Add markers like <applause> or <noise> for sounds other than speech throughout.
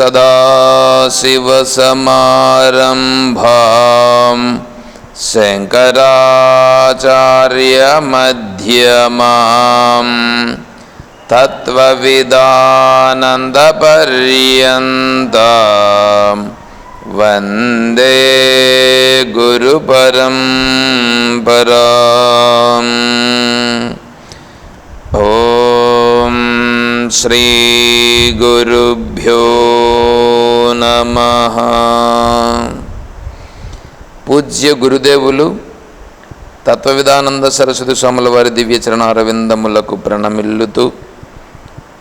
सदाशिवसमारम्भां शङ्कराचार्यमध्यमाम् तत्त्वविदानन्दपर्यन्तां वन्दे गुरुपरं पराम् ॐ श्रीगुरुभ्यो నమః పూజ్య గురుదేవులు తత్వవిధానంద సరస్వతి స్వాముల వారి దివ్య చరణారవిందములకు ప్రణమిల్లుతూ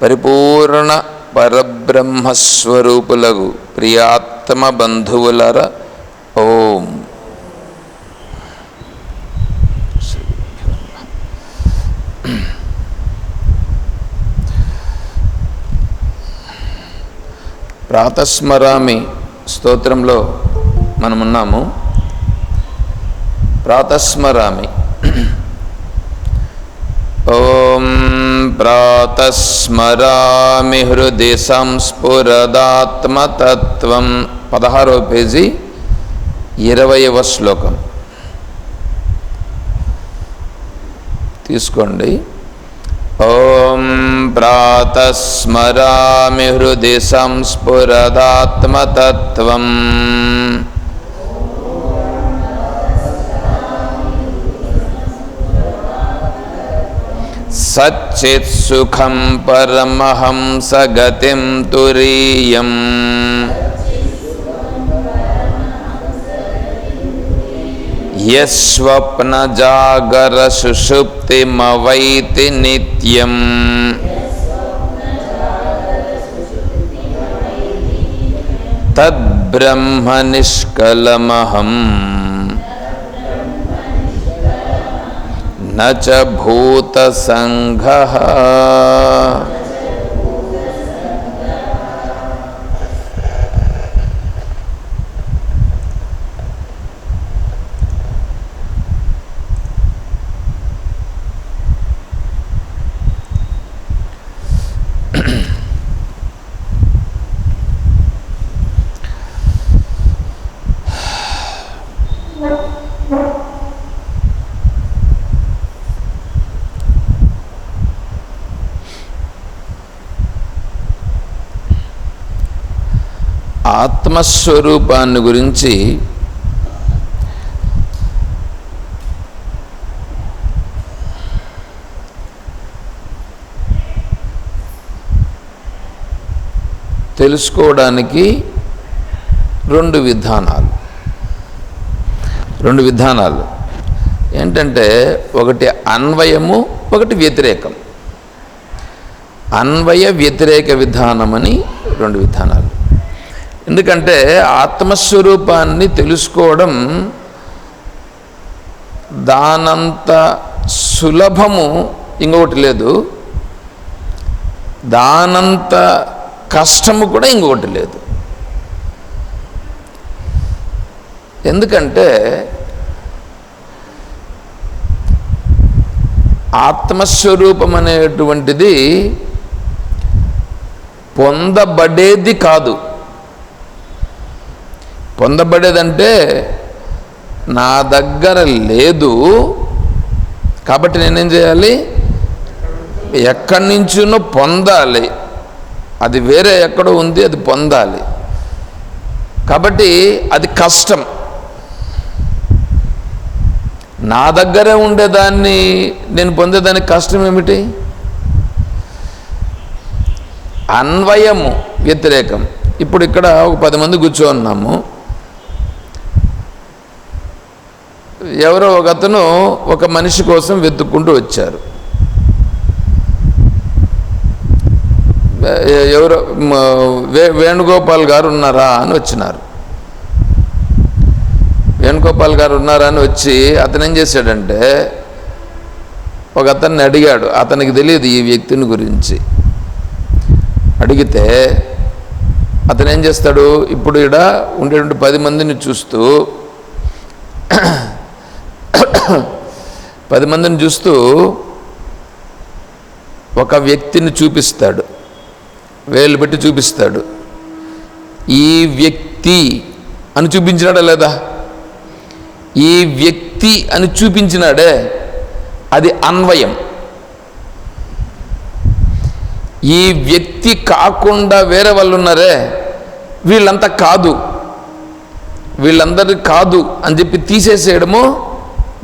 పరిపూర్ణ పరబ్రహ్మస్వరూపులకు ప్రియాత్మ బంధువులర ఓం ప్రాతస్మరామి స్తోత్రంలో మనమున్నాము. ప్రాతస్మరామి. ఓం ప్రాతస్మరామి హృది సంస్ఫురదాత్మతత్వం. పదహారవ పేజీ ఇరవయవ శ్లోకం. తీసుకోండి. ॐ प्रातस्मरामि हृदि संस्फुरदात्मतत्त्वम्। सच्चित्सुखं परमहंसगतिं तुरीयम् यस्वप्नजागरसुषुप्तिमवैति नित्यम्। तद्ब्रह्म निष्कलमहम् न च भूतसङ्घः ఆత్మస్వరూపాన్ని గురించి తెలుసుకోవడానికి రెండు విధానాలు. రెండు విధానాలు. ఏంటంటే ఒకటి అన్వయము ఒకటి వ్యతిరేకం. అన్వయ వ్యతిరేక విధానమని రెండు విధానాలు. ఎందుకంటే ఆత్మస్వరూపాన్ని తెలుసుకోవడం దానంత సులభము ఇంకొకటి లేదు. దానంత కష్టము కూడా ఇంకొకటి లేదు. ఎందుకంటే ఆత్మస్వరూపం అనేటువంటిది పొందబడేది కాదు. పొందబడేదంటే నా దగ్గర లేదు. కాబట్టి నేనేం చేయాలి? ఎక్కడి నుంచినో పొందాలి. అది వేరే ఎక్కడో ఉంది అది పొందాలి. కాబట్టి అది కష్టం. నా దగ్గరే ఉండేదాన్ని నేను పొందేదానికి కష్టం ఏమిటి? అన్వయము వ్యతిరేకం. ఇప్పుడు ఇక్కడ ఒక పది మంది కూర్చో ఉన్నాము. ఎవరో ఒక అతను ఒక మనిషి కోసం వెతుక్కుంటూ వచ్చారు. ఎవరో వే వేణుగోపాల్ గారు ఉన్నారా అని వచ్చినారు. వేణుగోపాల్ గారు ఉన్నారా అని వచ్చి అతను ఏం చేశాడంటే ఒక అతన్ని అడిగాడు అతనికి తెలియదు ఈ వ్యక్తిని గురించి. అడిగితే అతను ఏం చేస్తాడు ఇప్పుడు ఇక్కడ ఉండేటువంటి పది మందిని చూస్తూ పది మందిని చూస్తూ ఒక వ్యక్తిని చూపిస్తాడు. వేలు పెట్టి చూపిస్తాడు. ఈ వ్యక్తి అని చూపించినాడా లేదా? ఈ వ్యక్తి అని చూపించినాడే అది అన్వయం. ఈ వ్యక్తి కాకుండా వేరే వాళ్ళు ఉన్నారే వీళ్ళంతా కాదు. వీళ్ళందరి కాదు అని చెప్పి తీసేసేయడము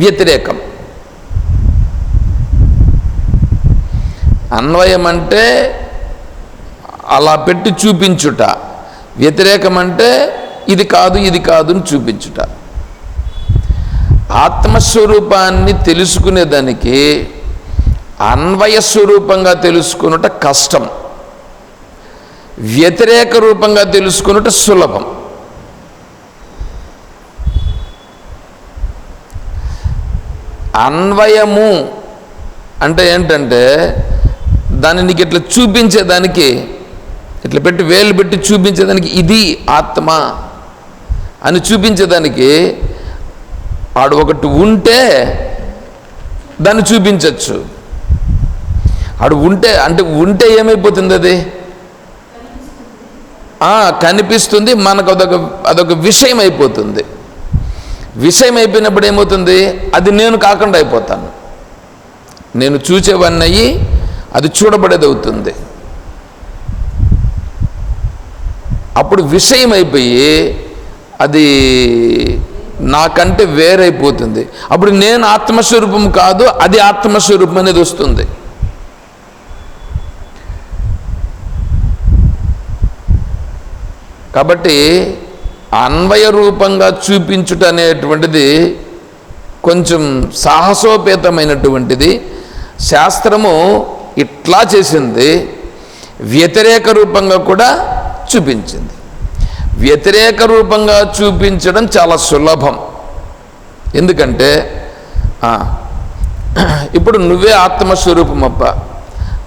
వ్యతిరేకం. అన్వయం అంటే అలా పెట్టి చూపించుట. వ్యతిరేకం అంటే ఇది కాదు ఇది కాదు అని చూపించుట. ఆత్మస్వరూపాన్ని తెలుసుకునేదానికి అన్వయ స్వరూపంగా తెలుసుకునుట కష్టం. వ్యతిరేక రూపంగా తెలుసుకునుట సులభం. అన్వయము అంటే ఏంటంటే దాన్ని నీకు ఇట్లా చూపించేదానికి ఇట్లా పెట్టి వేలు పెట్టి చూపించేదానికి ఇది ఆత్మ అని చూపించేదానికి ఆడు ఒకటి ఉంటే దాన్ని చూపించవచ్చు ఆడు ఉంటే అంటే ఉంటే ఏమైపోతుంది అది? కనిపిస్తుంది మనకు అదొక అదొక విషయం అయిపోతుంది. విషయం అయిపోయినప్పుడు ఏమవుతుంది అది నేను కాకుండా అయిపోతాను. నేను చూచేవన్నీ అయ్యి అది చూడబడేది అవుతుంది అప్పుడు విషయం అయిపోయి అది నాకంటే వేరైపోతుంది. అప్పుడు నేను ఆత్మస్వరూపం కాదు అది ఆత్మస్వరూపం అనేది వస్తుంది. కాబట్టి అన్వయ రూపంగా చూపించుట అనేటువంటిది కొంచెం సాహసోపేతమైనటువంటిది. శాస్త్రము ఇట్లా చేసింది వ్యతిరేక రూపంగా కూడా చూపించింది. వ్యతిరేక రూపంగా చూపించడం చాలా సులభం. ఎందుకంటే ఇప్పుడు నువ్వే ఆత్మస్వరూపం అప్ప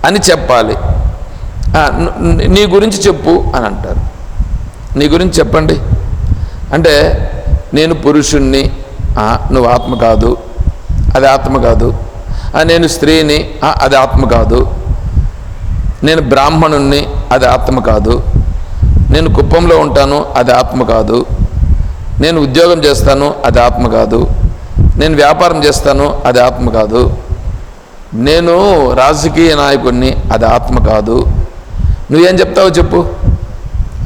అని చెప్పాలి. నీ గురించి చెప్పు అని అంటారు. నీ గురించి చెప్పండి. అంటే నేను పురుషుణ్ణి నువ్వు ఆత్మ కాదు అది ఆత్మ కాదు. నేను స్త్రీని ఆ, అది ఆత్మ కాదు. నేను బ్రాహ్మణుణ్ణి అది ఆత్మ కాదు. నేను కుప్పంలో ఉంటాను అది ఆత్మ కాదు. నేను ఉద్యోగం చేస్తాను అది ఆత్మ కాదు. నేను వ్యాపారం చేస్తాను అది ఆత్మ కాదు. నేను రాజకీయ నాయకుడిని అది ఆత్మ కాదు. నువ్వేం చెప్తావో చెప్పు.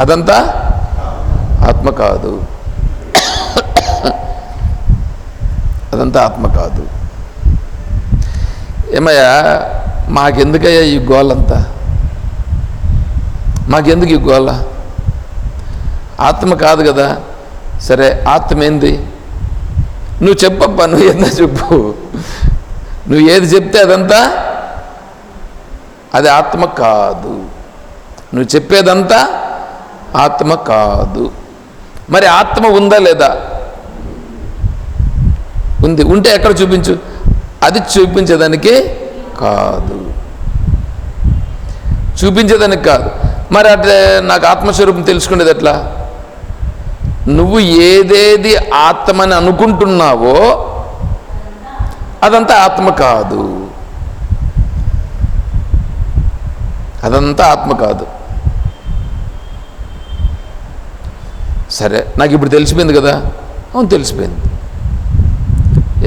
అదంతా ఆత్మ కాదు. అదంతా ఆత్మ కాదు. ఏమయ్యా మాకెందుకయ్యా ఈ గోలంతా? మాకెందుకు ఈ గోల? ఆత్మ కాదు కదా. సరే ఆత్మ ఏంది? నువ్వు చెప్పబ్బా నువ్వు ఏందో చెప్పు? నువ్వు ఏది చెప్తే అదంతా? అది ఆత్మ కాదు. నువ్వు చెప్పేదంతా ఆత్మ కాదు. మరి ఆత్మ ఉందా లేదా? ఉంది. ఉంటే ఎక్కడ చూపించు? అది చూపించేదానికి కాదు. చూపించేదానికి కాదు. మరి అంటే నాకు ఆత్మస్వరూపం తెలుసుకునేది ఎట్లా? నువ్వు ఏదేది ఆత్మని అనుకుంటున్నావో అదంతా ఆత్మ కాదు. అదంతా ఆత్మ కాదు. సరే నాకు ఇప్పుడు తెలిసిపోయింది కదా? అవును తెలిసిపోయింది.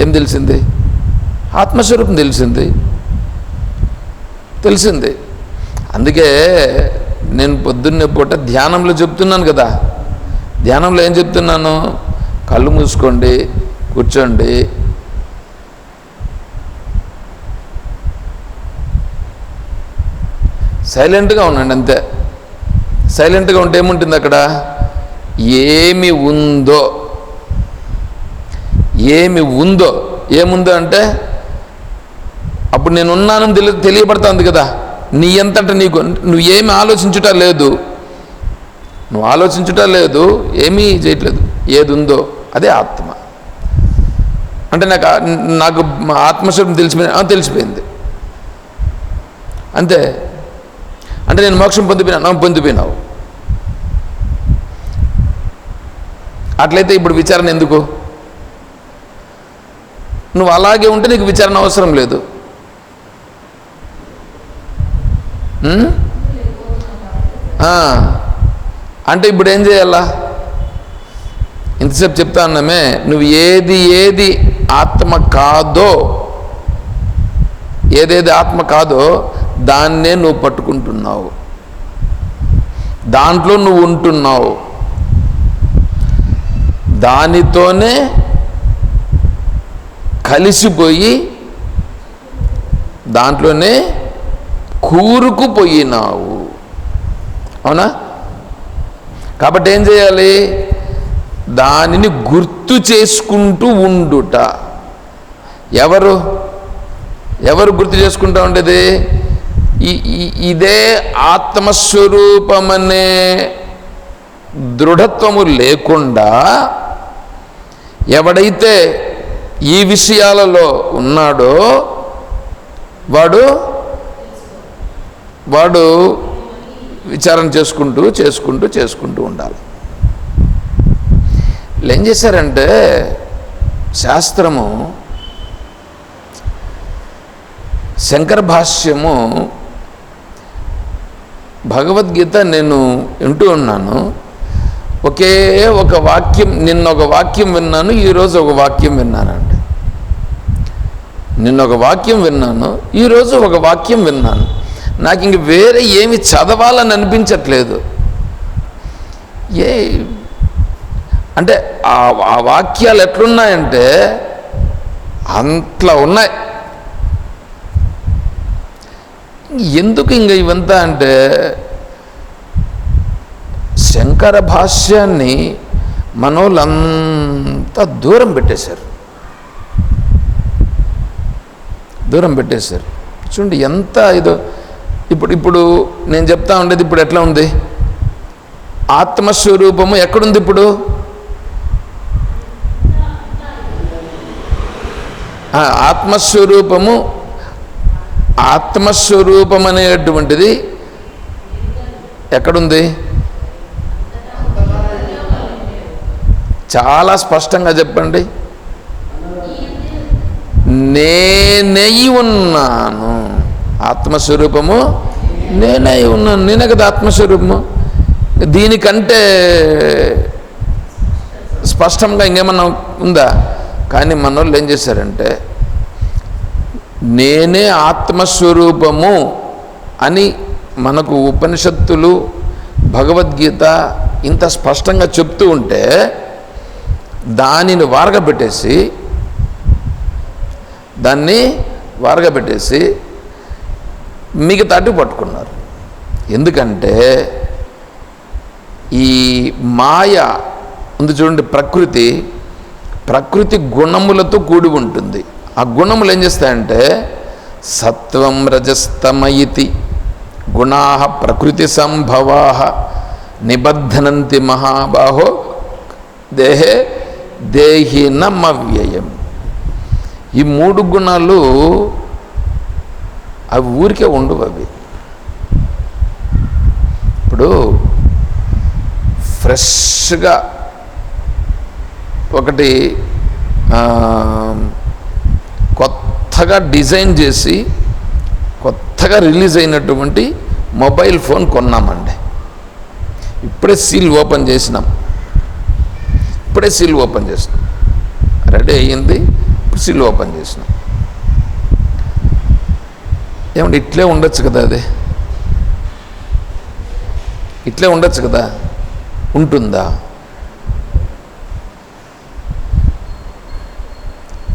ఏం తెలిసింది? ఆత్మస్వరూపం తెలిసింది. తెలిసింది. అందుకే నేను పొద్దున్నే పూట ధ్యానంలో చెప్తున్నాను కదా. ధ్యానంలో ఏం చెప్తున్నాను? కళ్ళు మూసుకోండి కూర్చోండి. సైలెంట్గా ఉండండి అంతే. సైలెంట్గా ఉంటే ఏముంటుంది అక్కడ? ఏమి ఉందో ఏమి ఉందో ఏముందో అంటే అప్పుడు నేను ఉన్నానని తెలి తెలియబడుతుంది కదా. నీ ఎంతట నీకు నువ్వు ఏమి ఆలోచించుట లేదు. నువ్వు ఆలోచించుట లేదు ఏమీ చేయట్లేదు. ఏది ఉందో అదే ఆత్మ. అంటే నాకు నాకు ఆత్మస్వరూపం తెలిసిపోయింది తెలిసిపోయింది. అంతే. అంటే నేను మోక్షం పొందిపోయినా పొందిపోయినావు. అట్లయితే ఇప్పుడు విచారణ ఎందుకు? నువ్వు అలాగే ఉంటే నీకు విచారణ అవసరం లేదు. అంటే ఇప్పుడు ఏం చేయాలా? ఇంతసేపు చెప్తా అన్నామే నువ్వు ఏది ఏది ఆత్మ కాదో ఏదేది ఆత్మ కాదో దాన్నే నువ్వు పట్టుకుంటున్నావు. దాంట్లో నువ్వు ఉంటున్నావు. దానితోనే కలిసిపోయి దాంట్లోనే కూరుకుపోయినావు. అవునా? కాబట్టి ఏం చేయాలి? దానిని గుర్తు చేసుకుంటూ ఉండుట. ఎవరు? ఎవరు గుర్తు చేసుకుంటూ ఉండేది? ఇదే ఆత్మస్వరూపమనే దృఢత్వము లేకుండా ఎవడైతే ఈ విషయాలలో ఉన్నాడో వాడు వాడు విచారణ చేసుకుంటూ చేసుకుంటూ చేసుకుంటూ ఉండాలి. వీళ్ళు ఏం చేశారంటే శాస్త్రము శంకర భాష్యము భగవద్గీత నేను వింటూ ఉన్నాను. ఒకే ఒక వాక్యం నిన్న ఒక వాక్యం విన్నాను ఈరోజు ఒక వాక్యం విన్నానండి. నిన్న ఒక వాక్యం విన్నాను ఈరోజు ఒక వాక్యం విన్నాను. నాకు ఇంక వేరే ఏమి చదవాలని అనిపించట్లేదు. ఏ అంటే ఆ ఆ వాక్యాలు ఎట్లున్నాయంటే అంతలా ఉన్నాయి. ఎందుకు ఇంక ఇవంతా అంటే శంకర భాష్యాన్ని మనోళ్ళంతా దూరం పెట్టేశారు. దూరం పెట్టేశారు. చూడండి ఎంత ఇదో ఇప్పుడు ఇప్పుడు నేను చెప్తా ఉండేది ఇప్పుడు ఎట్లా ఉంది? ఆత్మస్వరూపము ఎక్కడుంది ఇప్పుడు? ఆత్మస్వరూపము ఆత్మస్వరూపం అనేటువంటిది ఎక్కడుంది? చాలా స్పష్టంగా చెప్పండి. నేనై ఉన్నాను. ఆత్మస్వరూపము నేనై ఉన్నాను. నేనే కదా ఆత్మస్వరూపము. దీనికంటే స్పష్టంగా ఇంకేమన్నా ఉందా? కానీ మన వాళ్ళు ఏం చేశారంటే నేనే ఆత్మస్వరూపము అని మనకు ఉపనిషత్తులు భగవద్గీత ఇంత స్పష్టంగా చెప్తూ ఉంటే దానిని వారగబెట్టేసి దాన్ని వారగబెట్టేసి మిగతాటి పట్టుకున్నారు. ఎందుకంటే ఈ మాయ ఉంది చూడండి ప్రకృతి ప్రకృతి గుణములతో కూడి ఉంటుంది. ఆ గుణములు ఏం చేస్తాయంటే సత్వం రజస్తమయితి గుణా ప్రకృతి సంభవా నిబద్ధనంతి మహాబాహో దేహే దేహినమవ్యయం ఈ మూడు గుణాలు అవి ఊరికే ఉండవు అవి. ఇప్పుడు ఫ్రెష్గా ఒకటి కొత్తగా డిజైన్ చేసి కొత్తగా రిలీజ్ అయినటువంటి మొబైల్ ఫోన్ కొన్నామండి. ఇప్పుడే సీల్ ఓపెన్ చేసినాం. ఇప్పుడే సీల్ ఓపెన్ చేసినాం. రెడీ అయ్యింది ఇప్పుడు సీల్ ఓపెన్ చేసినాం. ఏమంటే ఇట్లే ఉండొచ్చు కదా అది? ఇట్లే ఉండొచ్చు కదా? ఉంటుందా?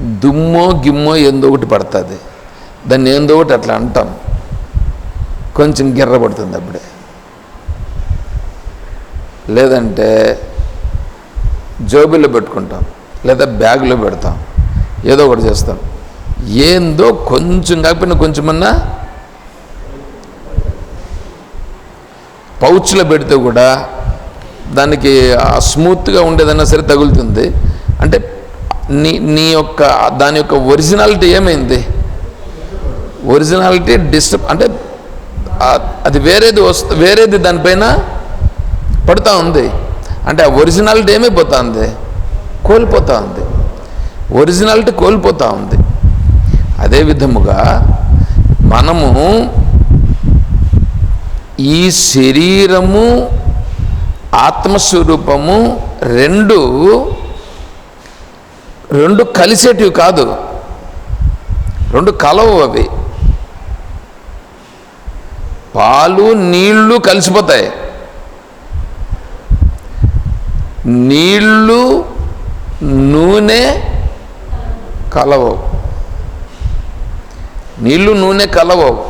దుమ్మో గిమ్మో ఏందో ఒకటి పడుతుంది. దాన్ని ఏందో ఒకటి అట్లా అంటాం. కొంచెం గిర్ర పడుతుంది అప్పుడే. లేదంటే జోబులో పెట్టుకుంటాం లేదా బ్యాగులో పెడతాం. ఏదో ఒకటి చేస్తాం. ఏందో కొంచెం కాకపోయినా కొంచెమన్నా పౌచ్లో పెడితే కూడా దానికి స్మూత్గా ఉండేదన్నా సరే తగులుతుంది. అంటే నీ నీ యొక్క దాని యొక్క ఒరిజినాలిటీ ఏమైంది? ఒరిజినాలిటీ డిస్టర్బ్ అంటే అది వేరేది వస్తు వేరేది దానిపైన పడుతూ ఉంది. అంటే ఆ ఒరిజినాలిటీ ఏమైపోతుంది కోల్పోతూ ఉంది ఒరిజినాలిటీ కోల్పోతూ ఉంది అదే విధముగా మనము ఈ శరీరము ఆత్మస్వరూపము రెండు రెండు కలిసేటివి కాదు. రెండు కలవు అవి. పాలు నీళ్ళు కలిసిపోతాయి. నీళ్ళు నూనె కలవవు. నీళ్ళు నూనె కలవవు.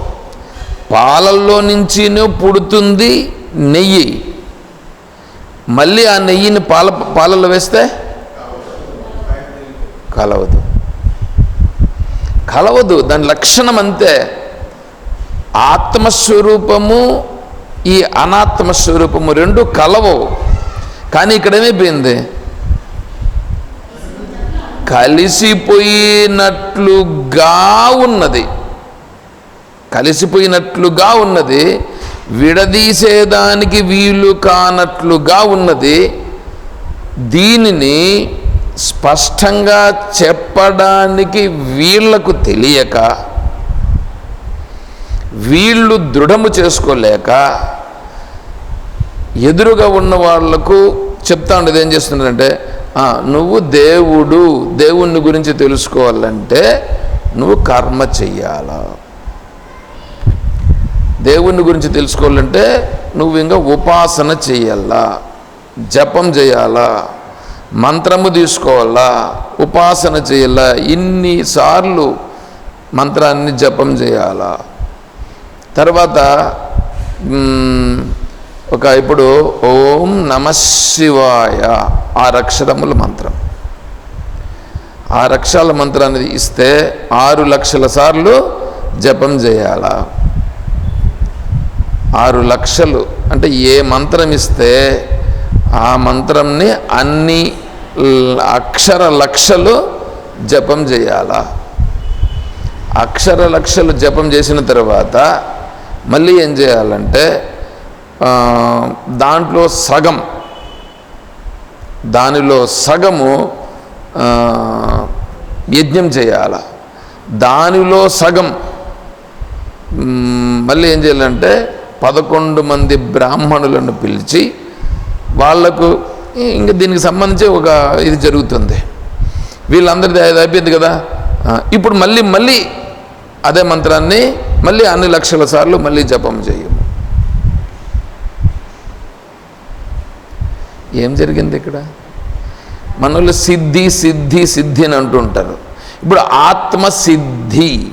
పాలల్లో నుంచినే పుడుతుంది నెయ్యి. మళ్ళీ ఆ నెయ్యిని పాల పాలల్లో వేస్తే కలవదు. కలవదు. దాని లక్షణం అంతే. ఆత్మస్వరూపము ఈ అనాత్మస్వరూపము రెండు కలవవు. కానీ ఇక్కడ ఏమైపోయింది కలిసిపోయినట్లుగా ఉన్నది. కలిసిపోయినట్లుగా ఉన్నది విడదీసేదానికి వీలు కానట్లుగా ఉన్నది. దీనిని స్పష్టంగా చెప్పడానికి వీళ్ళకు తెలియక వీళ్ళు దృఢము చేసుకోలేక ఎదురుగా ఉన్న వాళ్ళకు చెప్తా ఉండేది ఏం చేస్తున్నారంటే నువ్వు దేవుడు దేవుణ్ణి గురించి తెలుసుకోవాలంటే నువ్వు కర్మ చెయ్యాలా. దేవుణ్ణి గురించి తెలుసుకోవాలంటే నువ్వు ఇంకా ఉపాసన చేయాలా జపం చేయాలా మంత్రము తీసుకోవాలా ఉపాసన చేయాలా ఇన్నిసార్లు మంత్రాన్ని జపం చేయాలా తర్వాత ఒక ఇప్పుడు ఓం నమ శివాయ ఆరు మంత్రం. ఆరు మంత్రాన్ని ఇస్తే ఆరు లక్షల సార్లు జపం చేయాలా. ఆరు లక్షలు అంటే ఏ మంత్రం ఇస్తే ఆ మంత్రంని అన్ని అక్షర లక్షలు జపం చేయాలా. అక్షర లక్షలు జపం చేసిన తర్వాత మళ్ళీ ఏం చేయాలంటే దాంట్లో సగం దానిలో సగము యజ్ఞం చేయాల. దానిలో సగం మళ్ళీ ఏం చేయాలంటే పదకొండు మంది బ్రాహ్మణులను పిలిచి వాళ్ళకు ఇంకా దీనికి సంబంధించి ఒక ఇది జరుగుతుంది. వీళ్ళందరిది అది అయిపోయింది కదా. ఇప్పుడు మళ్ళీ మళ్ళీ అదే మంత్రాన్ని మళ్ళీ అన్ని లక్షల సార్లు మళ్ళీ జపం చేయు ఏం జరిగింది ఇక్కడ? మనలో సిద్ధి సిద్ధి సిద్ధి అని అంటుంటారు. ఇప్పుడు ఆత్మ సిద్ధి.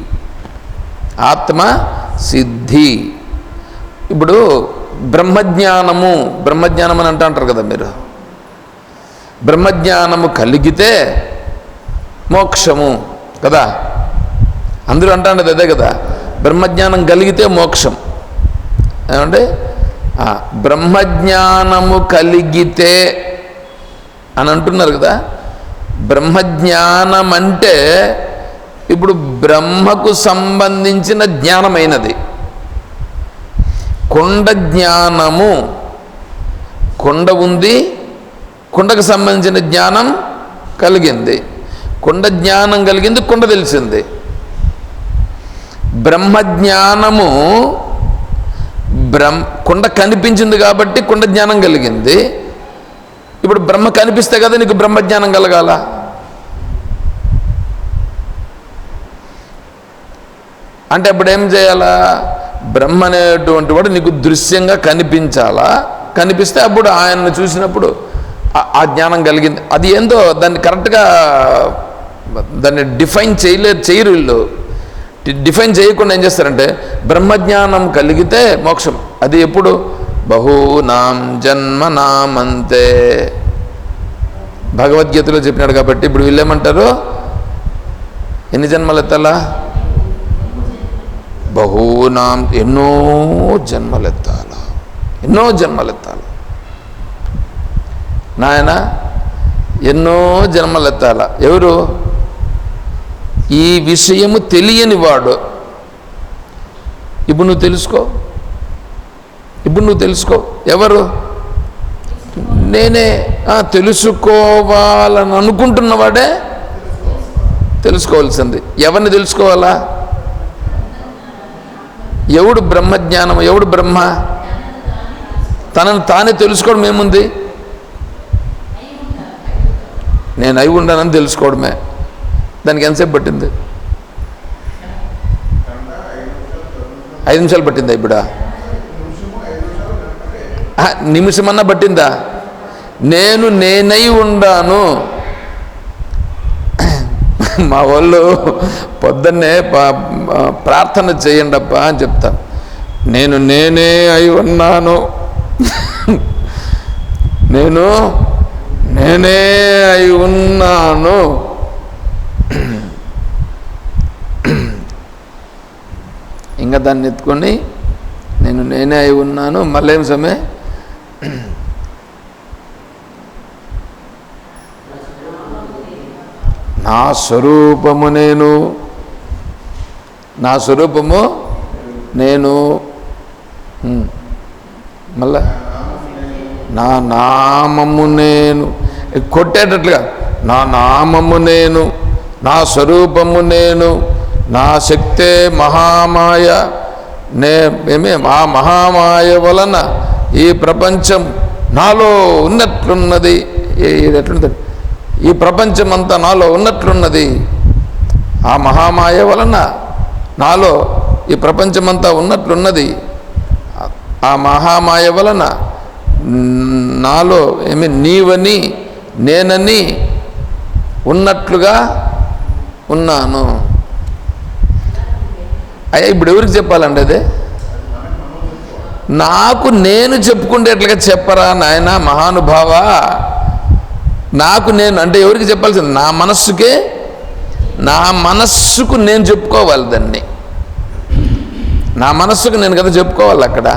ఆత్మ సిద్ధి. ఇప్పుడు బ్రహ్మజ్ఞానము బ్రహ్మజ్ఞానం అని అంటూ అంటారు కదా మీరు. బ్రహ్మజ్ఞానము కలిగితే మోక్షము కదా? అందరూ అంటాండది అదే కదా. బ్రహ్మజ్ఞానం కలిగితే మోక్షం. ఏమంటే బ్రహ్మజ్ఞానము కలిగితే అని అంటున్నారు కదా. బ్రహ్మజ్ఞానం అంటే ఇప్పుడు బ్రహ్మకు సంబంధించిన జ్ఞానమైనది. కొండ జ్ఞానము కొండ ఉంది కొండకు సంబంధించిన జ్ఞానం కలిగింది. కొండ జ్ఞానం కలిగింది కొండ తెలిసింది. బ్రహ్మజ్ఞానము బ్రహ్మ కొండ కనిపించింది కాబట్టి కొండ జ్ఞానం కలిగింది. ఇప్పుడు బ్రహ్మ కనిపిస్తే కదా నీకు బ్రహ్మజ్ఞానం కలగాల. అంటే అప్పుడు ఏం చేయాలా? బ్రహ్మ అనేటువంటి వాడు నీకు దృశ్యంగా కనిపించాలా? కనిపిస్తే అప్పుడు ఆయన్ని చూసినప్పుడు ఆ- జ్ఞానం కలిగింది. అది ఏందో దాన్ని కరెక్ట్గా దాన్ని డిఫైన్ చేయలేదు చేయరు వీళ్ళు. డిఫైన్ చేయకుండా ఏం చేస్తారంటే బ్రహ్మజ్ఞానం కలిగితే మోక్షం. అది ఎప్పుడు? బహూనాం జన్మనామంతే. భగవద్గీతలో చెప్పినాడు కాబట్టి ఇప్పుడు వీళ్ళేమంటారు? ఎన్ని జన్మలు ఎత్తాలా? బహూనాం ఎన్నో జన్మలెత్తాల. ఎన్నో జన్మలెత్తాల. నాయన ఎన్నో జన్మలు ఎత్తాల ఎవరు? ఈ విషయము తెలియని వాడు. ఇప్పుడు నువ్వు తెలుసుకో. ఇప్పుడు నువ్వు తెలుసుకో. ఎవరు? నేనే. తెలుసుకోవాలని అనుకుంటున్నవాడే తెలుసుకోవాల్సింది. ఎవరిని తెలుసుకోవాలా? ఎవడు బ్రహ్మజ్ఞానం ఎవడు బ్రహ్మ? తనను తానే తెలుసుకోవడం ఏముంది? నేను అయి ఉండనని తెలుసుకోవడమే. దానికి ఎంతసేపు పట్టింది? ఐదు నిమిషాలు పట్టిందా ఇప్పుడా? నిమిషమన్నా పట్టిందా? నేను నేనై ఉండాను. మా వాళ్ళు పొద్దున్నే ప్రార్థన చేయండప్పా అని చెప్తాను నేను నేనే అయి ఉన్నాను. నేను నేనే అయి ఉన్నాను. <clears throat> ఇంకా దాన్ని ఎత్తుకొని నేను నేనే అయి ఉన్నాను మళ్ళీ సమే <clears throat> నా స్వరూపము నేను. నా స్వరూపము నేను. మళ్ళా? నా నామము నేను. కొట్టేటట్లుగా నా నామము నేను. నా స్వరూపము నేను నా శక్తే మహామాయ. నే మేమే ఆ మహామాయ వలన ఈ ప్రపంచం నాలో ఉన్నట్లున్నది. ఇది ఎట్లుంటుంది? ఈ ప్రపంచం అంతా నాలో ఉన్నట్లున్నది. ఆ మహామాయ వలన నాలో ఈ ప్రపంచమంతా ఉన్నట్లున్నది. ఆ మహామాయ వలన నాలో ఏమి నీవని నేనని ఉన్నట్లుగా ఉన్నాను. అయ్యా ఇప్పుడు ఎవరికి చెప్పాలండి అదే? నాకు నేను చెప్పుకునేట్లుగా చెప్పరా నాయన మహానుభావ? నాకు నేను అంటే ఎవరికి చెప్పాల్సింది? నా మనస్సుకే నా మనస్సుకు నేను చెప్పుకోవాలి దాన్ని. నా మనస్సుకు నేను కదా చెప్పుకోవాలి అక్కడ.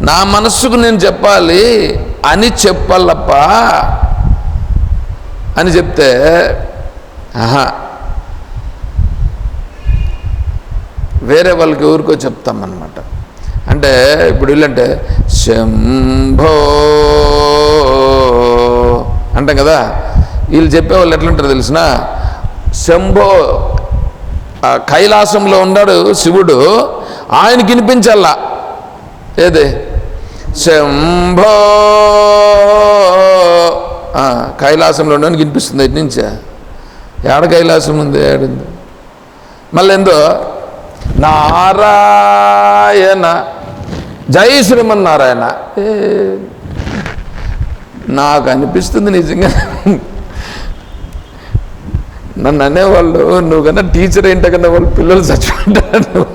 నా మనస్సుకు నేను చెప్పాలి అని చెప్పాలప్ప అని చెప్తే ఆహా వేరే వాళ్ళకి ఊరికో చెప్తామన్నమాట. అంటే ఇప్పుడు వీళ్ళంటే శంభో అంటాం కదా. వీళ్ళు చెప్పేవాళ్ళు ఎట్లుంటారు తెలిసిన? శంభో కైలాసంలో ఉన్నాడు శివుడు. ఆయన వినిపించాలా ఏది? శంభో కైలాసంలో ఉండడానికి వినిపిస్తుంది ఇటు నుంచే. ఏడ కైలాసం ఉంది? ఏడుంది మళ్ళీ ఏందో నారాయణ. జై శ్రీమన్నారాయణ. నాకు అనిపిస్తుంది నిజంగా. నన్ను అనేవాళ్ళు నువ్వు కన్నా టీచర్ ఏంటో కన్నా వాళ్ళు పిల్లలు చచ్చిపోతారు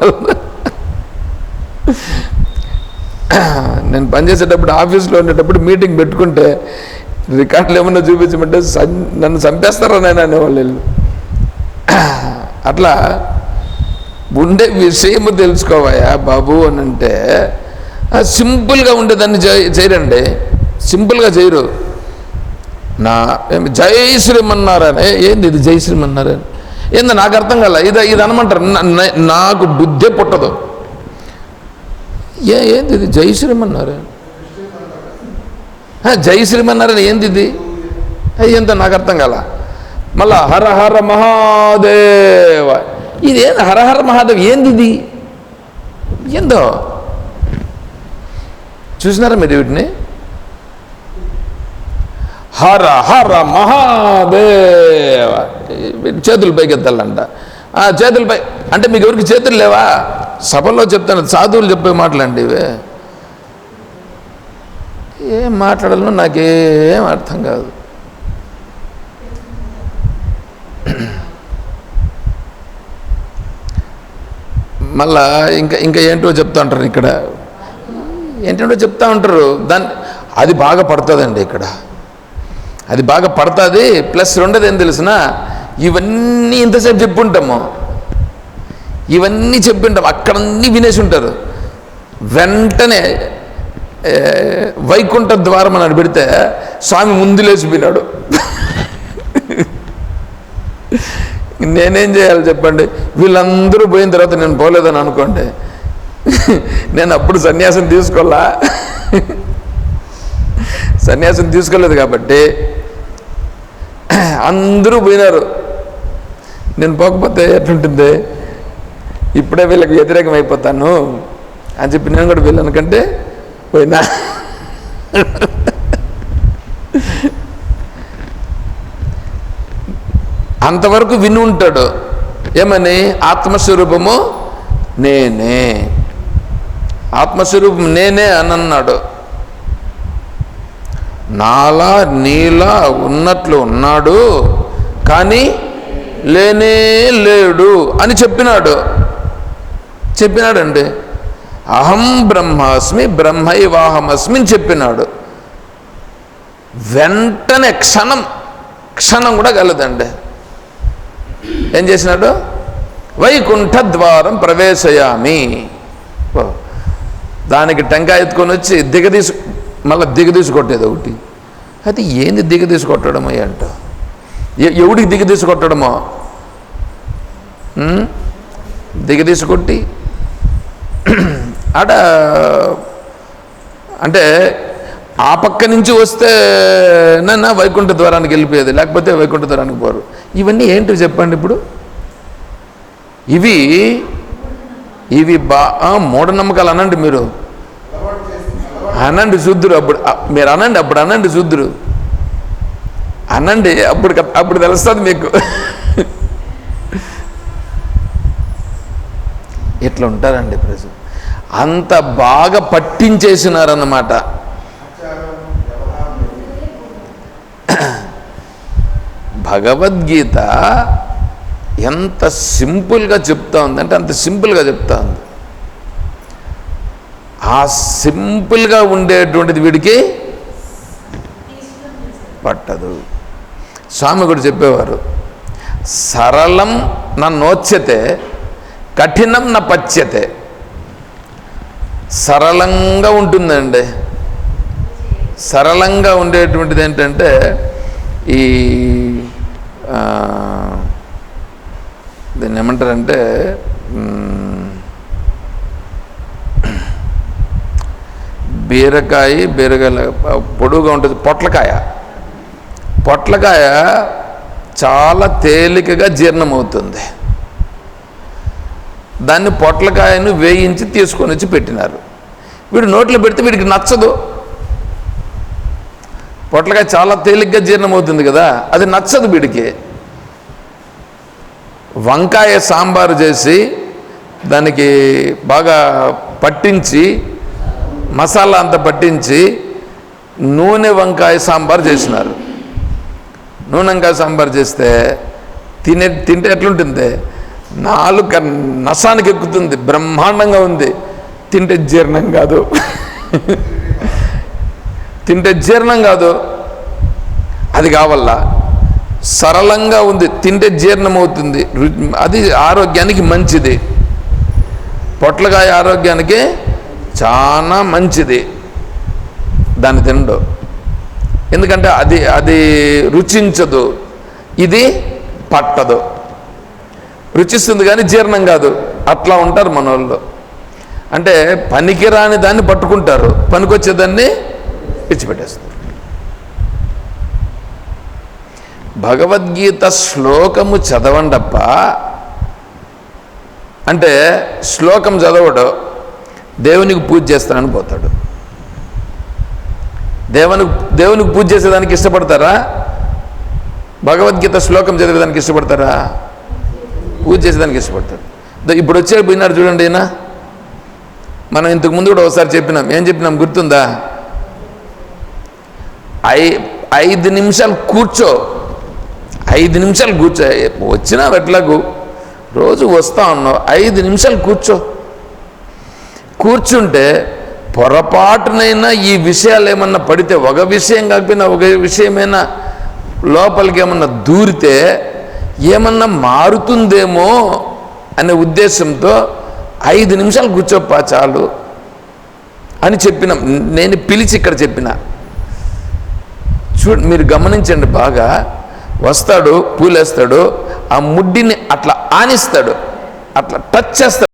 నేను పనిచేసేటప్పుడు ఆఫీస్లో ఉండేటప్పుడు మీటింగ్ పెట్టుకుంటే రికార్డులు ఏమన్నా చూపించమంటే నన్ను చంపేస్తారా నేను అనేవాళ్ళు అట్లా ఉండే విషయము తెలుసుకోవాయా బాబు అని అంటే సింపుల్గా ఉండేదాన్ని చేయరండి. సింపుల్గా చేయరు. నా జై శ్రీమన్నారాయణ. ఏంది ఇది జై శ్రీమన్నారాయణ? ఏంది నాకు అర్థం కాల. ఇది ఇది అనమంటారు. నాకు బుద్ధే పుట్టదు. ఏ ఏంది ఇది జై శ్రీమన్నారాయణ? జై శ్రీమన్నారాయణ ఏంది ఇది? ఏందో నాకు అర్థం కాల. మళ్ళా హర హర మహాదేవ. ఇదేం హరహర హర హర మహాదేవ్? ఏంది ఇది ఏందో? చూసినారా మీరు వీటిని? హర హర మహాదేవ చేతులు పైకి ఎత్తాలంట ఆ అంటే మీకు ఎవరికి చేతులు లేవా? సభలో చెప్తాను సాధువులు చెప్పే మాటలండి ఇవే. ఏం మాట్లాడాలో నాకేం అర్థం కాదు. మళ్ళా ఇంకా ఇంకా ఏంటో చెప్తా ఉంటారు ఇక్కడ. ఏంటంటో చెప్తా ఉంటారు దాన్ని అది బాగా పడుతుందండి ఇక్కడ. అది బాగా పడుతుంది ప్లస్ రెండోది ఏం తెలిసిన ఇవన్నీ ఇంతసేపు చెప్పుంటాము? ఇవన్నీ చెప్పింటాం అక్కడన్నీ వినేసి ఉంటారు. వెంటనే వైకుంఠ ద్వారం అని పెడితే స్వామి ముందు లేచిపోయినాడు. నేనేం చేయాలి చెప్పండి? వీళ్ళందరూ పోయిన తర్వాత నేను పోలేదని అనుకోండి. నేను అప్పుడు సన్యాసం తీసుకోవాలా? సన్యాసం తీసుకోలేదు కాబట్టి అందరూ పోయినారు. నేను పోకపోతే ఎట్లుంటుంది? ఇప్పుడే వీళ్ళకి వ్యతిరేకం అయిపోతాను అని చెప్పి నేను కూడా వెళ్ళాను. కంటే పోయినా. అంతవరకు విని ఉంటాడు. ఏమని? ఆత్మస్వరూపము నేనే. ఆత్మస్వరూపం నేనే అని అన్నాడు నాలా నీలా ఉన్నట్లు ఉన్నాడు కానీ లేనే లేడు అని చెప్పినాడు. చెప్పినాడండి. అహం బ్రహ్మాస్మి బ్రహ్మైవాహమస్మి అని చెప్పినాడు. వెంటనే క్షణం క్షణం కూడా కలదండి. ఏం చేసినాడు? వైకుంఠ ద్వారం ప్రవేశయామి దానికి టెంకాయ ఎత్తుకొని వచ్చి దిగదీసు మళ్ళీ దిగదీసి కొట్టేది ఒకటి. అయితే ఏంది దిగదీసి కొట్టడమో అంట? ఎవడికి దిగదీసి కొట్టడమో? దిగదీసి కొట్టి ఆడ అంటే ఆ పక్క నుంచి వస్తే నన్న వైకుంఠ ద్వారానికి వెళ్ళిపోయేది లేకపోతే వైకుంఠ ద్వారానికి పోరు. ఇవన్నీ ఏంటి చెప్పండి ఇప్పుడు? ఇవి ఇవి బా ఆ, మూఢనమ్మకాలు అనండి మీరు. అనండి చూద్దురు అప్పుడు మీరు అనండి అప్పుడు అనండి చూద్దురు అనండి అప్పుడు అప్పుడు తెలుస్తుంది మీకు. ఇట్లా ఉంటారండి ప్రజలు. అంత బాగా పట్టించేసినారన్నమాట. భగవద్గీత ఎంత సింపుల్గా చెప్తా ఉంది అంటే అంత సింపుల్గా చెప్తా ఉంది. ఆ సింపుల్గా ఉండేటువంటిది వీడికి పట్టదు. స్వామి కూడా చెప్పేవారు సరళం నా నోచ్యతే కఠినం నా పచ్యతే. సరళంగా ఉంటుందండి. సరళంగా ఉండేటువంటిది ఏంటంటే ఈ దీన్ని ఏమంటారంటే బీరకాయ బీరకాయ పొడుగుగా ఉంటుంది పొట్లకాయ. పొట్లకాయ చాలా తేలికగా జీర్ణమవుతుంది. దాన్ని పొట్లకాయను వేయించి తీసుకొని వచ్చి పెట్టినారు. వీడు నోట్లో పెడితే వీడికి నచ్చదు. పొట్లకాయ చాలా తేలిగ్గా జీర్ణమవుతుంది కదా అది నచ్చదు వీడికి. వంకాయ సాంబారు చేసి దానికి బాగా పట్టించి మసాలా అంతా పట్టించి నూనె వంకాయ సాంబార్ చేసినారు. నూనె వంకాయ సాంబార్ చేస్తే తినే తింటే ఎట్లుంటుంది? నాలుక నసానికి ఎక్కుతుంది బ్రహ్మాండంగా ఉంది. తింటే జీర్ణం కాదు. తింటే జీర్ణం కాదు. అది కావల్లా సరళంగా ఉంది. తింటే జీర్ణమవుతుంది అది ఆరోగ్యానికి మంచిది. పొట్లకాయ ఆరోగ్యానికి చాలా మంచిది. దాన్ని తినడు. ఎందుకంటే అది అది రుచించదు. ఇది పట్టదు. రుచిస్తుంది కానీ జీర్ణం కాదు. అట్లా ఉంటారు మన వాళ్ళు అంటే పనికిరాని దాన్ని పట్టుకుంటారు. పనికొచ్చేదాన్ని విడిచిపెట్టేస్తుంది. భగవద్గీత శ్లోకము చదవండప్ప అంటే శ్లోకం చదవడు దేవునికి పూజ చేస్తానని పోతాడు. దేవునికి దేవునికి పూజ చేసేదానికి ఇష్టపడతారా? భగవద్గీత శ్లోకం చదివేదానికి ఇష్టపడతారా? పూజ చేసేదానికి ఇష్టపడతారు. ఇప్పుడు వచ్చే పోయినారు చూడండి అయినా మనం ఇంతకు ముందు కూడా ఒకసారి చెప్పినాం. ఏం చెప్పినాం? గుర్తుందా? ఐ ఐదు నిమిషాలు కూర్చో. ఐదు నిమిషాలు కూర్చో. వచ్చినా ఎట్లాగు రోజు వస్తా ఉన్నావు. ఐదు నిమిషాలు కూర్చో. కూర్చుంటే పొరపాటునైనా ఈ విషయాలు ఏమన్నా పడితే ఒక విషయం కాకపోయినా ఒక విషయమైనా లోపలికి ఏమన్నా దూరితే ఏమన్నా మారుతుందేమో అనే ఉద్దేశంతో ఐదు నిమిషాలు కూర్చోప్పా చాలు అని చెప్పిన. నేను పిలిచి ఇక్కడ చెప్పిన. చూడు మీరు గమనించండి బాగా. వస్తాడు పూలేస్తాడు ఆ ముడ్డిని అట్లా ఆనిస్తాడు. అట్లా టచ్ చేస్తాడు.